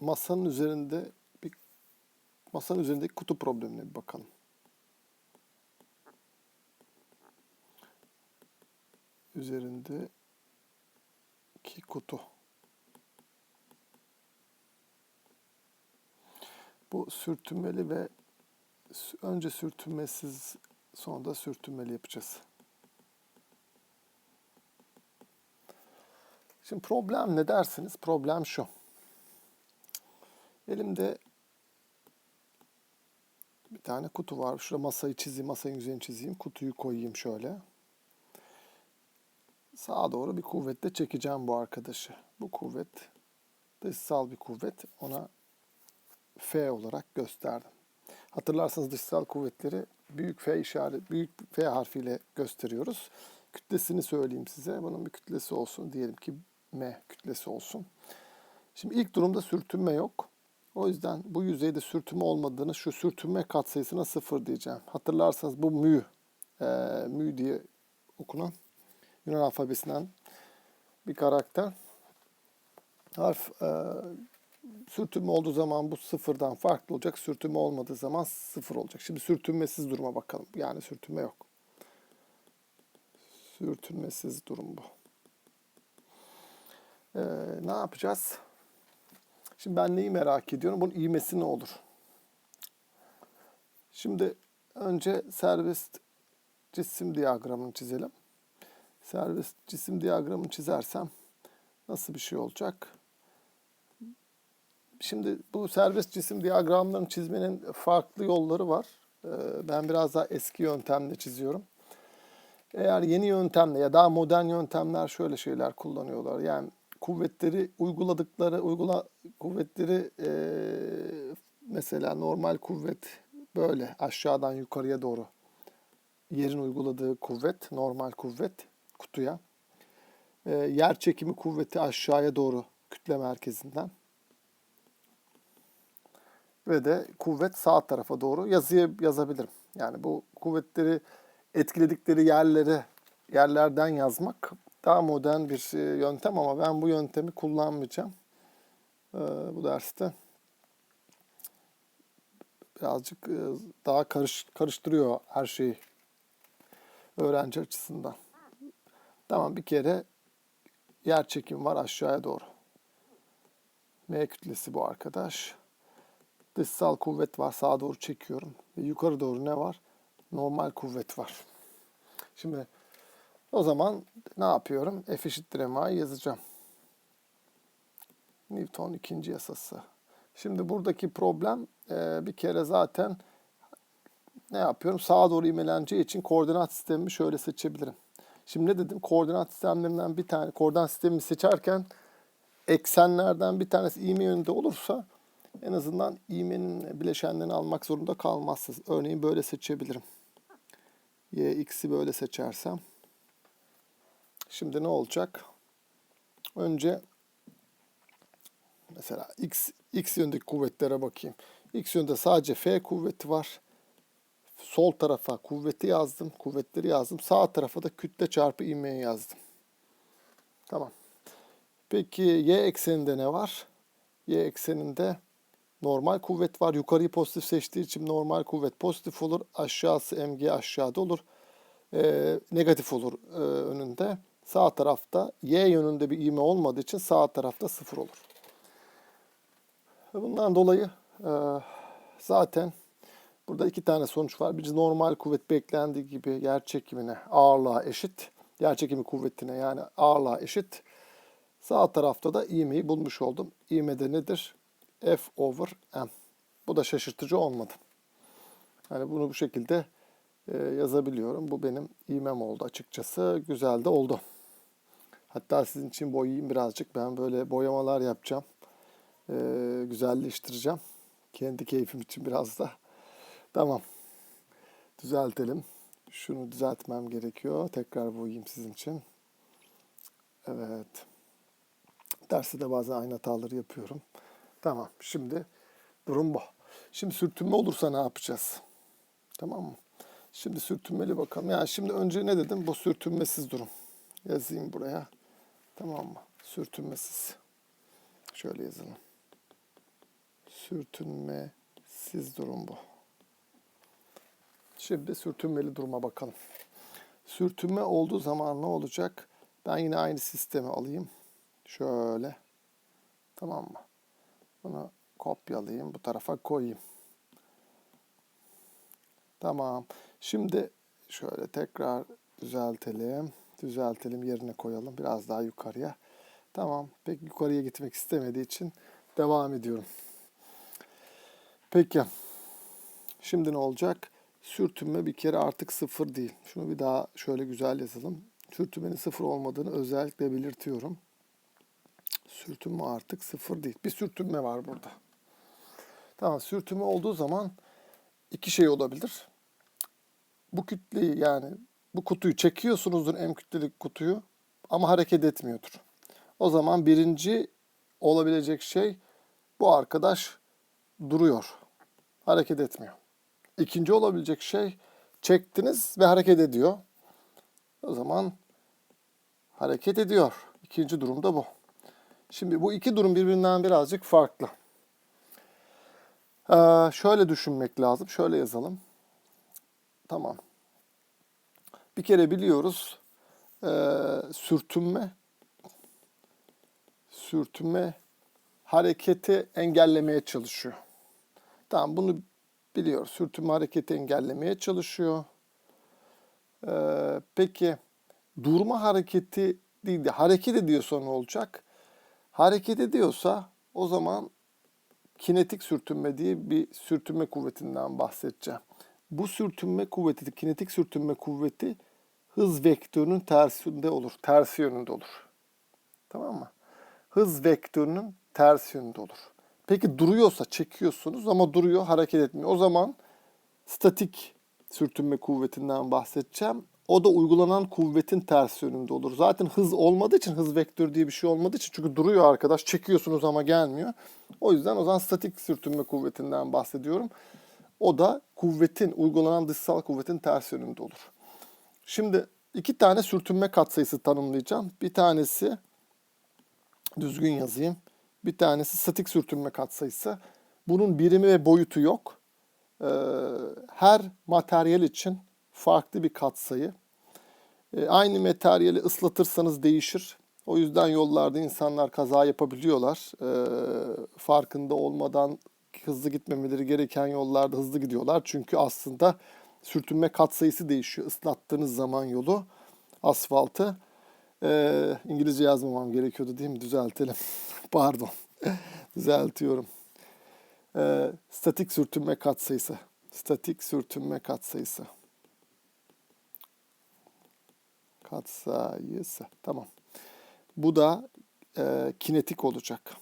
masanın üzerinde bir masanın üzerindeki kutu problemine bir bakalım. Üzerindeki kutu. Bu sürtünmeli ve önce sürtünmesiz sonra da sürtünmeli yapacağız. Şimdi problem ne dersiniz? Problem şu. Elimde bir tane kutu var. Şurada masayı çizeyim, masanın yüzeyini çizeyim. Kutuyu koyayım şöyle. Sağa doğru bir kuvvetle çekeceğim bu arkadaşı. Bu kuvvet dışsal bir kuvvet. Ona F olarak gösterdim. Hatırlarsanız dışsal kuvvetleri büyük F işaret, büyük F harfiyle gösteriyoruz. Kütlesini söyleyeyim size. Bunun bir kütlesi olsun. Diyelim ki M kütlesi olsun. Şimdi ilk durumda sürtünme yok. O yüzden bu yüzeyde sürtünme olmadığını şu sürtünme katsayısına sıfır diyeceğim. Hatırlarsanız bu mü, e, mü diye okunan Yunan alfabesinden bir karakter. Harf e, sürtünme olduğu zaman bu sıfırdan farklı olacak. Sürtünme olmadığı zaman sıfır olacak. Şimdi sürtünmesiz duruma bakalım. Yani sürtünme yok. Sürtünmesiz durum bu. Ee, ne yapacağız? Şimdi ben neyi merak ediyorum? Bunun ivmesi ne olur? Şimdi önce serbest cisim diyagramını çizelim. Serbest cisim diyagramını çizersem nasıl bir şey olacak? Şimdi bu serbest cisim diyagramlarını çizmenin farklı yolları var. Ee, Ben biraz daha eski yöntemle çiziyorum. Eğer yeni yöntemle ya daha modern yöntemler şöyle şeyler kullanıyorlar. Yani kuvvetleri uyguladıkları uygula kuvvetleri eee, mesela normal kuvvet böyle aşağıdan yukarıya doğru yerin uyguladığı kuvvet normal kuvvet kutuya. Eee, yer çekimi kuvveti aşağıya doğru kütle merkezinden ve de kuvvet sağ tarafa doğru yazıya yazabilirim. Yani bu kuvvetleri etkiledikleri yerleri yerlerden yazmak daha modern bir e, yöntem ama ben bu yöntemi kullanmayacağım. Ee, bu derste birazcık e, daha karış, karıştırıyor her şeyi öğrenci açısından. Tamam bir kere yer çekim var aşağıya doğru. M kütlesi bu arkadaş. Dışsal kuvvet var sağa doğru çekiyorum. Ve yukarı doğru ne var? Normal kuvvet var. Şimdi o zaman ne yapıyorum? F eşittir MA'yı yazacağım. Newton ikinci yasası. Şimdi buradaki problem e, bir kere zaten ne yapıyorum? Sağa doğru ivmeleneceği için koordinat sistemimi şöyle seçebilirim. Şimdi ne dedim? Koordinat sistemlerinden bir tane koordinat sistemimi seçerken eksenlerden bir tanesi ivme yönünde olursa en azından ivmenin bileşenlerini almak zorunda kalmazsınız. Örneğin böyle seçebilirim. Y, x'i böyle seçersem. Şimdi ne olacak? Önce mesela x, x yönündeki kuvvetlere bakayım. X yönünde sadece F kuvveti var. Sol tarafa kuvveti yazdım, kuvvetleri yazdım. Sağ tarafa da kütle çarpı ivmeyi yazdım. Tamam. Peki y ekseninde ne var? Y ekseninde normal kuvvet var. Yukarıyı pozitif seçtiği için normal kuvvet pozitif olur. Aşağısı mg aşağıda olur. Ee, negatif olur e, önünde. Sağ tarafta y yönünde bir ivme olmadığı için sağ tarafta sıfır olur. Bundan dolayı e, zaten burada iki tane sonuç var. Birincisi normal kuvvet beklendiği gibi yer çekimine, ağırlığa eşit. Yer çekimi kuvvetine yani ağırlığa eşit. Sağ tarafta da ivmeyi bulmuş oldum. İvme de nedir? F over m. Bu da şaşırtıcı olmadı. Yani bunu bu şekilde e, yazabiliyorum. Bu benim ivmem oldu açıkçası. Güzel de oldu. Hatta sizin için boyayayım birazcık. Ben böyle boyamalar yapacağım. E, güzelleştireceğim. Kendi keyfim için biraz da. Tamam. Düzeltelim. Şunu düzeltmem gerekiyor. Tekrar boyayayım sizin için. Evet. Derste de bazen aynı hataları yapıyorum. Tamam. Şimdi durum bu. Şimdi sürtünme olursa ne yapacağız? Tamam mı? Şimdi sürtünmeli bakalım. Yani şimdi önce ne dedim? Bu sürtünmesiz durum. Yazayım buraya. Tamam mı? Sürtünmesiz. Şöyle yazalım. Sürtünmesiz durum bu. Şimdi sürtünmeli duruma bakalım. Sürtünme olduğu zaman ne olacak? Ben yine aynı sistemi alayım. Şöyle. Tamam mı? Bunu kopyalayayım. Bu tarafa koyayım. Tamam. Şimdi şöyle tekrar düzeltelim. Düzeltelim yerine koyalım. Biraz daha yukarıya. Tamam. Pek yukarıya gitmek istemediği için devam ediyorum. Peki. Şimdi ne olacak? Sürtünme bir kere artık sıfır değil. Şunu bir daha şöyle güzel yazalım. Sürtünmenin sıfır olmadığını özellikle belirtiyorum. Sürtünme artık sıfır değil. Bir sürtünme var burada. Tamam sürtünme olduğu zaman iki şey olabilir. Bu kütleyi yani bu kutuyu çekiyorsunuzdur M kütlelik kutuyu ama hareket etmiyordur. O zaman birinci olabilecek şey bu arkadaş duruyor. Hareket etmiyor. İkinci olabilecek şey çektiniz ve hareket ediyor. O zaman hareket ediyor. İkinci durum da bu. Şimdi bu iki durum birbirinden birazcık farklı. Ee, şöyle düşünmek lazım. Şöyle yazalım. Tamam. Bir kere biliyoruz ee, sürtünme sürtünme hareketi engellemeye çalışıyor. Tamam bunu biliyoruz. Sürtünme hareketi engellemeye çalışıyor. Ee, peki durma hareketi değil de hareket ediyorsa ne olacak? Hareket ediyorsa o zaman kinetik sürtünme diye bir sürtünme kuvvetinden bahsedeceğim. Bu sürtünme kuvveti, kinetik sürtünme kuvveti hız vektörünün tersinde olur. Tersi yönünde olur. Tamam mı? Hız vektörünün ters yönünde olur. Peki duruyorsa çekiyorsunuz ama duruyor, hareket etmiyor. O zaman statik sürtünme kuvvetinden bahsedeceğim. O da uygulanan kuvvetin ters yönünde olur. Zaten hız olmadığı için, hız vektörü diye bir şey olmadığı için çünkü duruyor arkadaş, çekiyorsunuz ama gelmiyor. O yüzden o zaman statik sürtünme kuvvetinden bahsediyorum. O da kuvvetin, uygulanan dışsal kuvvetin ters yönünde olur. Şimdi iki tane sürtünme katsayısı tanımlayacağım. Bir tanesi düzgün yazayım. Bir tanesi statik sürtünme katsayısı. Bunun birimi ve boyutu yok. Ee, her materyal için farklı bir katsayı. Ee, aynı materyali ıslatırsanız değişir. O yüzden yollarda insanlar kaza yapabiliyorlar. Ee, farkında olmadan hızlı gitmemeleri gereken yollarda hızlı gidiyorlar. Çünkü aslında sürtünme katsayısı değişiyor. Islattığınız zaman yolu, asfaltı. Ee, İngilizce yazmamam gerekiyordu değil mi? Düzeltelim. Pardon. Düzeltiyorum. Ee, statik sürtünme katsayısı. Statik sürtünme katsayısı. Katsayısı. Tamam. Bu da e, kinetik olacak.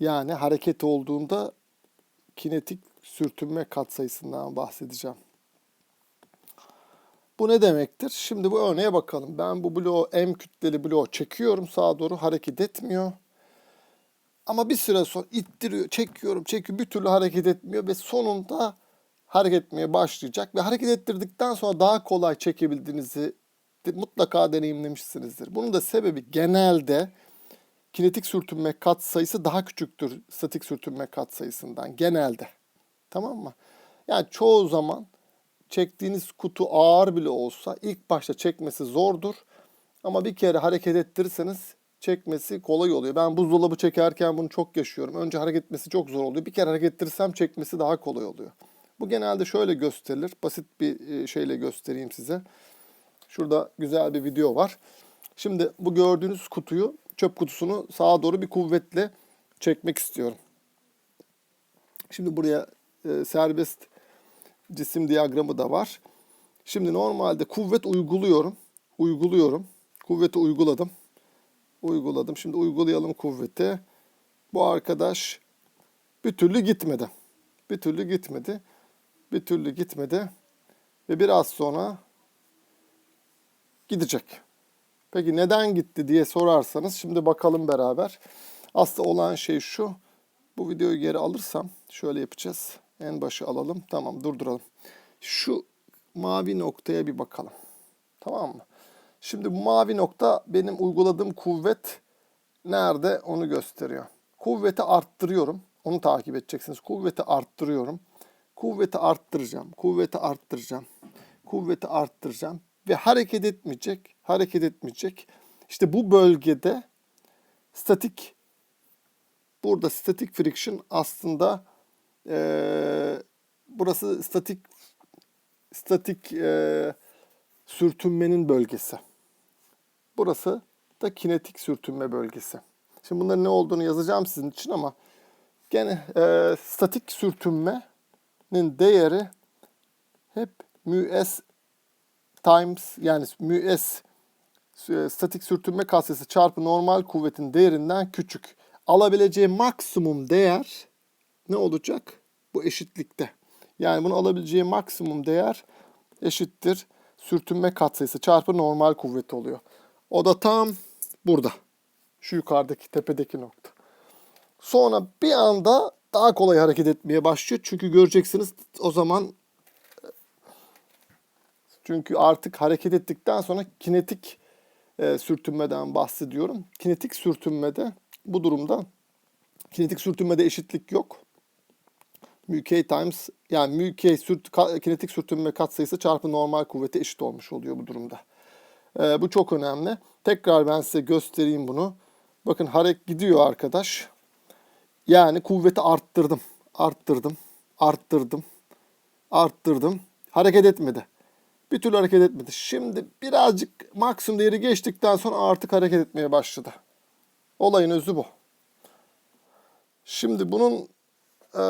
Yani hareket olduğunda kinetik sürtünme katsayısından bahsedeceğim. Bu ne demektir? Şimdi bu örneğe bakalım. Ben bu bloğu M kütleli bloğu çekiyorum sağa doğru hareket etmiyor. Ama bir süre sonra ittiriyor, çekiyorum, çekiyor bir türlü hareket etmiyor ve sonunda hareket etmeye başlayacak ve hareket ettirdikten sonra daha kolay çekebildiğinizi mutlaka deneyimlemişsinizdir. Bunun da sebebi genelde kinetik sürtünme kat sayısı daha küçüktür statik sürtünme kat sayısından genelde. Tamam mı? Yani çoğu zaman çektiğiniz kutu ağır bile olsa ilk başta çekmesi zordur. Ama bir kere hareket ettirirseniz çekmesi kolay oluyor. Ben buzdolabı çekerken bunu çok yaşıyorum. Önce hareket etmesi çok zor oluyor. Bir kere hareket ettirirsem çekmesi daha kolay oluyor. Bu genelde şöyle gösterilir. Basit bir e, şeyle göstereyim size. Şurada güzel bir video var. Şimdi bu gördüğünüz kutuyu, çöp kutusunu sağa doğru bir kuvvetle çekmek istiyorum. Şimdi buraya e, serbest cisim diyagramı da var. Şimdi normalde kuvvet uyguluyorum. Uyguluyorum. Kuvveti uyguladım. Uyguladım. Şimdi uygulayalım kuvveti. Bu arkadaş bir türlü gitmedi. Bir türlü gitmedi. Bir türlü gitmedi. Ve biraz sonra gidecek. Peki neden gitti diye sorarsanız şimdi bakalım beraber. Aslında olan şey şu. Bu videoyu geri alırsam şöyle yapacağız. En başı alalım. Tamam durduralım. Şu mavi noktaya bir bakalım. Tamam mı? Şimdi bu mavi nokta benim uyguladığım kuvvet nerede onu gösteriyor. Kuvveti arttırıyorum. Onu takip edeceksiniz. Kuvveti arttırıyorum. Kuvveti arttıracağım. Kuvveti arttıracağım. Kuvveti arttıracağım. Ve hareket etmeyecek. Hareket etmeyecek. İşte bu bölgede statik burada static friction aslında eee, burası statik statik eee, sürtünmenin bölgesi. Burası da kinetik sürtünme bölgesi. Şimdi bunların ne olduğunu yazacağım sizin için ama gene eee, statik sürtünmenin değeri hep mu s times yani mu s e, statik sürtünme katsayısı çarpı normal kuvvetin değerinden küçük. Alabileceği maksimum değer ne olacak? Bu eşitlikte. Yani bunu alabileceği maksimum değer eşittir sürtünme katsayısı çarpı normal kuvveti oluyor. O da tam burada. Şu yukarıdaki tepedeki nokta. Sonra bir anda daha kolay hareket etmeye başlıyor. Çünkü göreceksiniz o zaman çünkü artık hareket ettikten sonra kinetik e, sürtünmeden bahsediyorum. Kinetik sürtünmede bu durumda kinetik sürtünmede eşitlik yok. K times yani k sürt, kinetik sürtünme katsayısı çarpı normal kuvveti eşit olmuş oluyor bu durumda. E, bu çok önemli. Tekrar ben size göstereyim bunu. Bakın hareket gidiyor arkadaş. Yani kuvveti arttırdım, arttırdım, arttırdım, arttırdım. Hareket etmedi. Bir türlü hareket etmedi. Şimdi birazcık maksimum değeri geçtikten sonra artık hareket etmeye başladı. Olayın özü bu. Şimdi bunun eee,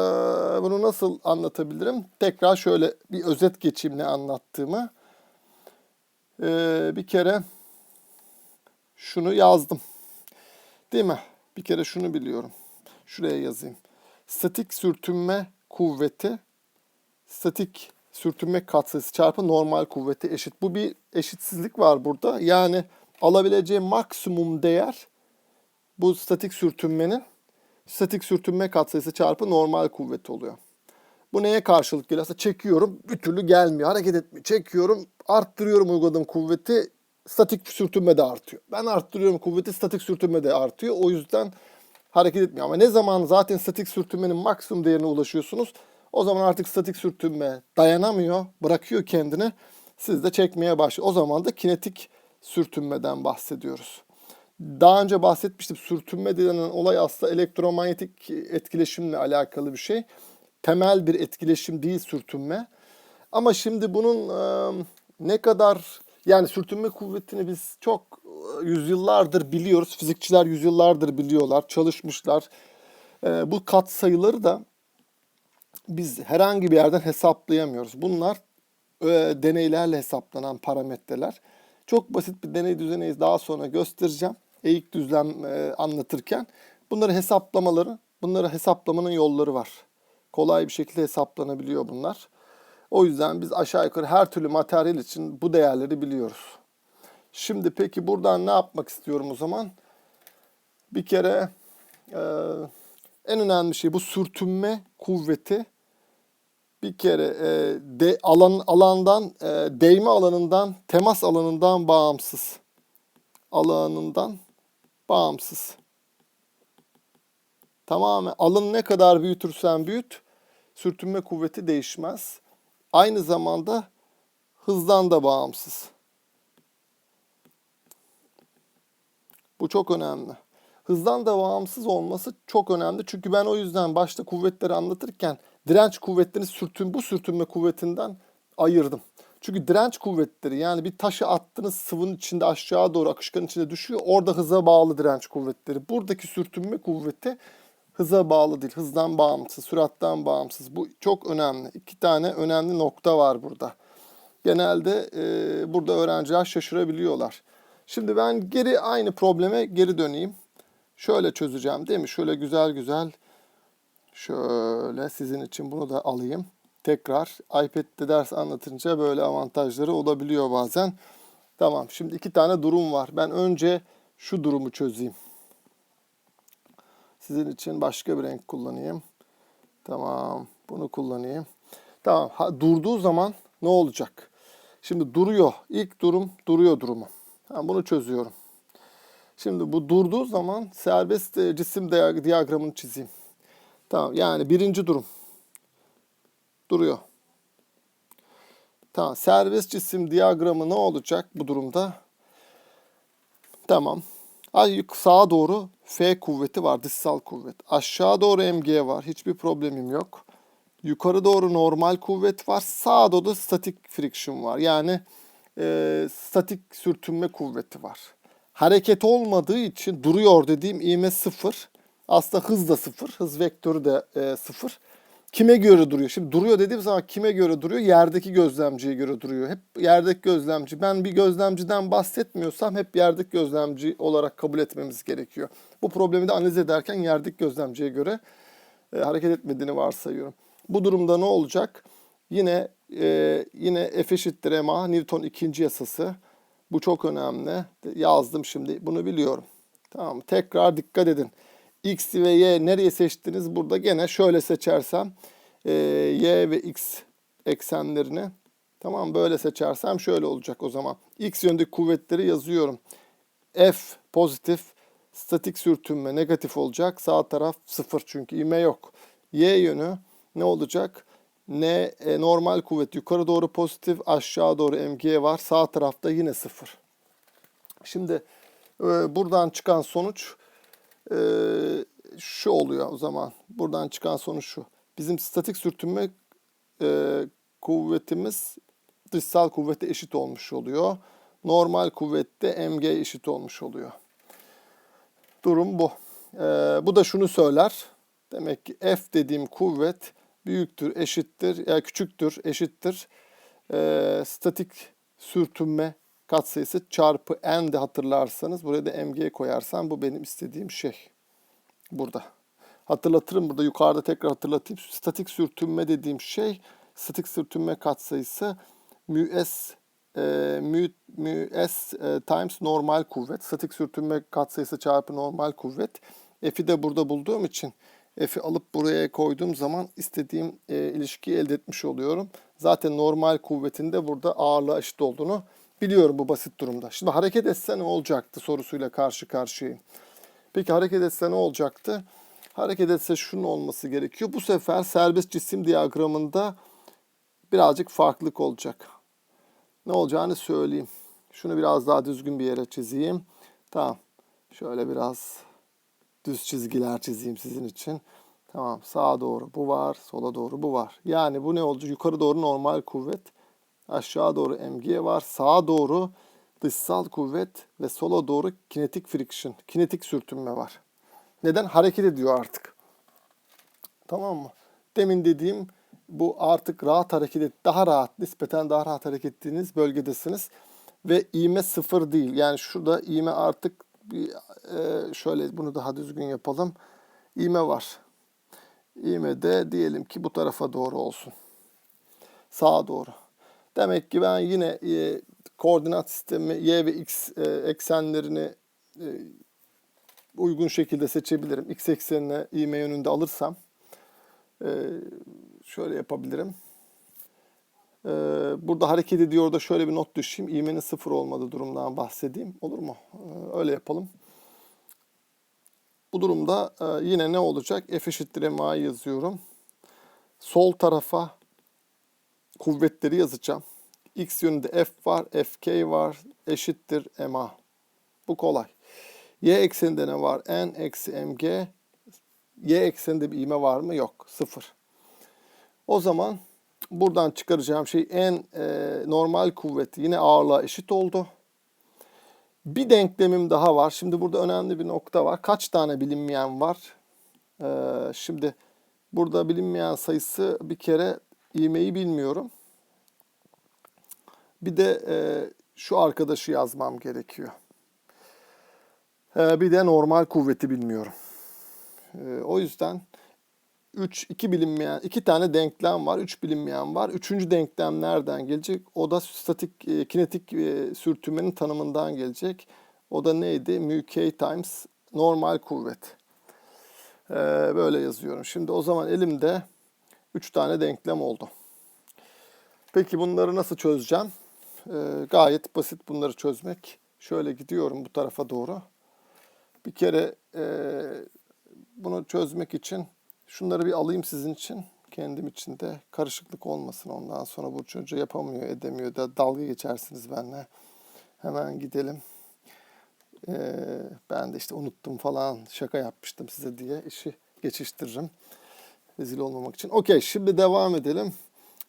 bunu nasıl anlatabilirim? Tekrar şöyle bir özet geçeyim ne anlattığımı. Eee, bir kere şunu yazdım. Değil mi? Bir kere şunu biliyorum. Şuraya yazayım. Statik sürtünme kuvveti statik sürtünme katsayısı çarpı normal kuvveti eşit. Bu bir eşitsizlik var burada. Yani alabileceği maksimum değer bu statik sürtünmenin statik sürtünme katsayısı çarpı normal kuvveti oluyor. Bu neye karşılık geliyor? Aslında çekiyorum bir türlü gelmiyor. Hareket etmiyor. Çekiyorum arttırıyorum uyguladığım kuvveti statik sürtünme de artıyor. Ben arttırıyorum kuvveti statik sürtünme de artıyor. O yüzden hareket etmiyor. Ama ne zaman zaten statik sürtünmenin maksimum değerine ulaşıyorsunuz o zaman artık statik sürtünme dayanamıyor, bırakıyor kendini. Siz de çekmeye başlıyor. O zaman da kinetik sürtünmeden bahsediyoruz. Daha önce bahsetmiştim. Sürtünme denilen olay aslında elektromanyetik etkileşimle alakalı bir şey. Temel bir etkileşim değil sürtünme. Ama şimdi bunun e, ne kadar yani sürtünme kuvvetini biz çok yüzyıllardır biliyoruz. Fizikçiler yüzyıllardır biliyorlar, çalışmışlar. E, bu kat sayıları da biz herhangi bir yerden hesaplayamıyoruz. Bunlar e, deneylerle hesaplanan parametreler. Çok basit bir deney düzeneyi daha sonra göstereceğim. Eğik düzlem e, anlatırken. Bunları hesaplamaları, bunları hesaplamanın yolları var. Kolay bir şekilde hesaplanabiliyor bunlar. O yüzden biz aşağı yukarı her türlü materyal için bu değerleri biliyoruz. Şimdi peki buradan ne yapmak istiyorum o zaman? Bir kere e, en önemli şey bu sürtünme kuvveti bir kere e, de, alan alandan e, değme alanından temas alanından bağımsız alanından bağımsız. Tamamen alanı ne kadar büyütürsen büyüt sürtünme kuvveti değişmez. Aynı zamanda hızdan da bağımsız. Bu çok önemli. Hızdan da bağımsız olması çok önemli. Çünkü ben o yüzden başta kuvvetleri anlatırken direnç kuvvetlerini sürtün, bu sürtünme kuvvetinden ayırdım. Çünkü direnç kuvvetleri yani bir taşı attığınız sıvının içinde aşağı doğru akışkanın içinde düşüyor. Orada hıza bağlı direnç kuvvetleri. Buradaki sürtünme kuvveti hıza bağlı değil. Hızdan bağımsız, süratten bağımsız. Bu çok önemli. İki tane önemli nokta var burada. Genelde e, burada öğrenciler şaşırabiliyorlar. Şimdi ben geri aynı probleme geri döneyim. Şöyle çözeceğim değil mi? Şöyle güzel güzel şöyle sizin için bunu da alayım. Tekrar iPad'de ders anlatınca böyle avantajları olabiliyor bazen. Tamam şimdi iki tane durum var. Ben önce şu durumu çözeyim. Sizin için başka bir renk kullanayım. Tamam bunu kullanayım. Tamam ha, durduğu zaman ne olacak? Şimdi duruyor. İlk durum duruyor durumu. Ha, bunu çözüyorum. Şimdi bu durduğu zaman serbest e, cisim diyagramını çizeyim. Tamam yani birinci durum. Duruyor. Tamam. Serbest cisim diyagramı ne olacak bu durumda? Tamam. Ay sağa doğru F kuvveti var, dışsal kuvvet. Aşağı doğru mg var, hiçbir problemim yok. Yukarı doğru normal kuvvet var. Sağa doğru da statik friction var. Yani e, statik sürtünme kuvveti var. Hareket olmadığı için duruyor dediğim ivme sıfır. Aslında hız da sıfır. Hız vektörü de e, sıfır. Kime göre duruyor? Şimdi duruyor dediğim zaman kime göre duruyor? Yerdeki gözlemciye göre duruyor. Hep yerdeki gözlemci. Ben bir gözlemciden bahsetmiyorsam hep yerdeki gözlemci olarak kabul etmemiz gerekiyor. Bu problemi de analiz ederken yerdeki gözlemciye göre e, hareket etmediğini varsayıyorum. Bu durumda ne olacak? Yine e, yine F eşittir ma Newton ikinci yasası. Bu çok önemli. Yazdım şimdi. Bunu biliyorum. Tamam? Tekrar dikkat edin. X ve Y nereye seçtiniz? Burada gene şöyle seçersem e, Y ve X eksenlerini tamam böyle seçersem şöyle olacak o zaman. X yönündeki kuvvetleri yazıyorum. F pozitif, statik sürtünme negatif olacak. Sağ taraf sıfır çünkü ivme yok. Y yönü ne olacak? N e, normal kuvvet yukarı doğru pozitif, aşağı doğru mg var. Sağ tarafta yine sıfır. Şimdi e, buradan çıkan sonuç e, şu oluyor o zaman. Buradan çıkan sonuç şu. Bizim statik sürtünme e, kuvvetimiz dışsal kuvvete eşit olmuş oluyor. Normal kuvvette mg eşit olmuş oluyor. Durum bu. E, bu da şunu söyler. Demek ki F dediğim kuvvet büyüktür, eşittir, ya küçüktür, eşittir. E, statik sürtünme katsayısı çarpı n de hatırlarsanız buraya da mg koyarsam bu benim istediğim şey. Burada. Hatırlatırım burada yukarıda tekrar hatırlatayım. Statik sürtünme dediğim şey statik sürtünme katsayısı mu s e, mu, mu s e, times normal kuvvet. Statik sürtünme katsayısı çarpı normal kuvvet. F'i de burada bulduğum için F'i alıp buraya koyduğum zaman istediğim e, ilişkiyi elde etmiş oluyorum. Zaten normal kuvvetinde burada ağırlığa eşit olduğunu biliyorum bu basit durumda. Şimdi hareket etse ne olacaktı sorusuyla karşı karşıyayım. Peki hareket etse ne olacaktı? Hareket etse şunun olması gerekiyor. Bu sefer serbest cisim diyagramında birazcık farklılık olacak. Ne olacağını söyleyeyim. Şunu biraz daha düzgün bir yere çizeyim. Tamam. Şöyle biraz düz çizgiler çizeyim sizin için. Tamam. Sağa doğru bu var, sola doğru bu var. Yani bu ne olacak? Yukarı doğru normal kuvvet, aşağı doğru mg var, sağa doğru dışsal kuvvet ve sola doğru kinetik friction, kinetik sürtünme var. Neden? Hareket ediyor artık. Tamam mı? Demin dediğim bu artık rahat hareket et, daha rahat, nispeten daha rahat hareket ettiğiniz bölgedesiniz. Ve iğme sıfır değil. Yani şurada iğme artık bir, e, şöyle bunu daha düzgün yapalım. İğme var. İğme de diyelim ki bu tarafa doğru olsun. Sağa doğru. Demek ki ben yine e, koordinat sistemi y ve x e, eksenlerini e, uygun şekilde seçebilirim. X eksenine ivme yönünde alırsam e, şöyle yapabilirim. E, burada hareket ediyor da şöyle bir not düşeyim. İvmenin sıfır olmadığı durumdan bahsedeyim. Olur mu? E, öyle yapalım. Bu durumda e, yine ne olacak? F eşittir ma yazıyorum. Sol tarafa kuvvetleri yazacağım. X yönünde F var, Fk var, eşittir ma. Bu kolay. Y ekseninde ne var? N eksi mg. Y ekseninde bir ivme var mı? Yok. Sıfır. O zaman buradan çıkaracağım şey n e, normal kuvveti yine ağırlığa eşit oldu. Bir denklemim daha var. Şimdi burada önemli bir nokta var. Kaç tane bilinmeyen var? Ee, şimdi burada bilinmeyen sayısı bir kere ivmeyi bilmiyorum. Bir de e, şu arkadaşı yazmam gerekiyor. E, bir de normal kuvveti bilmiyorum. E, o yüzden 3 2 bilinmeyen iki tane denklem var. 3 bilinmeyen var. Üçüncü denklem nereden gelecek? O da statik e, kinetik e, sürtünmenin tanımından gelecek. O da neydi? Mu k times normal kuvvet. E, böyle yazıyorum. Şimdi o zaman elimde 3 tane denklem oldu. Peki bunları nasıl çözeceğim? E, gayet basit bunları çözmek. Şöyle gidiyorum bu tarafa doğru. Bir kere e, bunu çözmek için Şunları bir alayım sizin için. Kendim için de karışıklık olmasın. Ondan sonra bu çocuğu yapamıyor, edemiyor da dalga geçersiniz benimle. Hemen gidelim. Ee, ben de işte unuttum falan şaka yapmıştım size diye işi geçiştiririm. Rezil olmamak için. Okey şimdi devam edelim.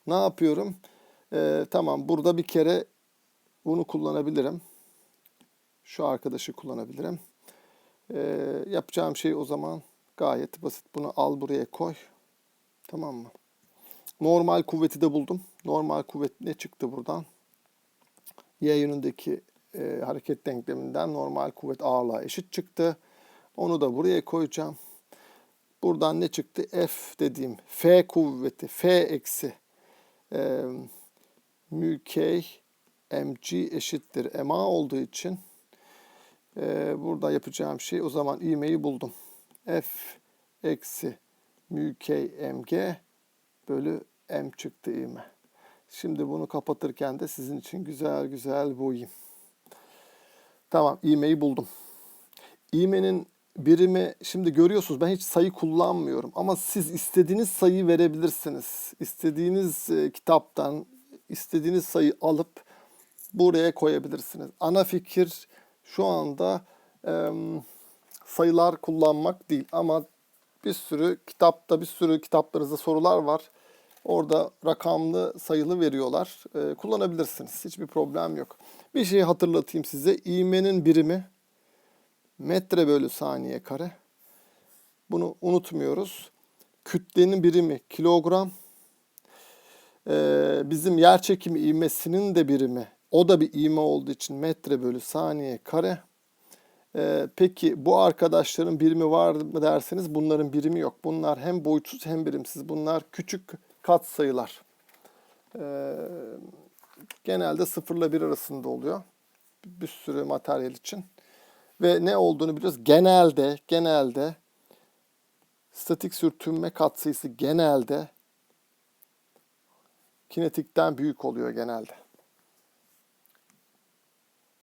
Ne yapıyorum? Ee, tamam burada bir kere bunu kullanabilirim. Şu arkadaşı kullanabilirim. Ee, yapacağım şey o zaman gayet basit. Bunu al buraya koy. Tamam mı? Normal kuvveti de buldum. Normal kuvvet ne çıktı buradan? Y yönündeki e, hareket denkleminden normal kuvvet ağırlığa eşit çıktı. Onu da buraya koyacağım. Buradan ne çıktı? F dediğim F kuvveti F eksi e, mü K mg eşittir ma olduğu için e, burada yapacağım şey o zaman ivmeyi buldum. F eksi mü K mg bölü m çıktı ivme. Şimdi bunu kapatırken de sizin için güzel güzel boyayayım. Tamam, ivmeyi buldum. İğmenin birimi şimdi görüyorsunuz ben hiç sayı kullanmıyorum ama siz istediğiniz sayıyı verebilirsiniz. İstediğiniz e, kitaptan istediğiniz sayı alıp buraya koyabilirsiniz. Ana fikir şu anda e, sayılar kullanmak değil ama bir sürü kitapta bir sürü kitaplarınızda sorular var. Orada rakamlı sayılı veriyorlar. E, kullanabilirsiniz. Hiçbir problem yok. Bir şey hatırlatayım size. İğmenin birimi metre bölü saniye kare. Bunu unutmuyoruz. Kütlenin birimi kilogram. Ee, bizim yer çekimi ivmesinin de birimi. O da bir ivme olduğu için metre bölü saniye kare. Ee, peki bu arkadaşların birimi var mı derseniz bunların birimi yok. Bunlar hem boyutsuz hem birimsiz. Bunlar küçük katsayılar. Ee, genelde 0 ile 1 arasında oluyor. Bir sürü materyal için. Ve ne olduğunu biliyoruz. Genelde, genelde statik sürtünme katsayısı genelde kinetikten büyük oluyor genelde.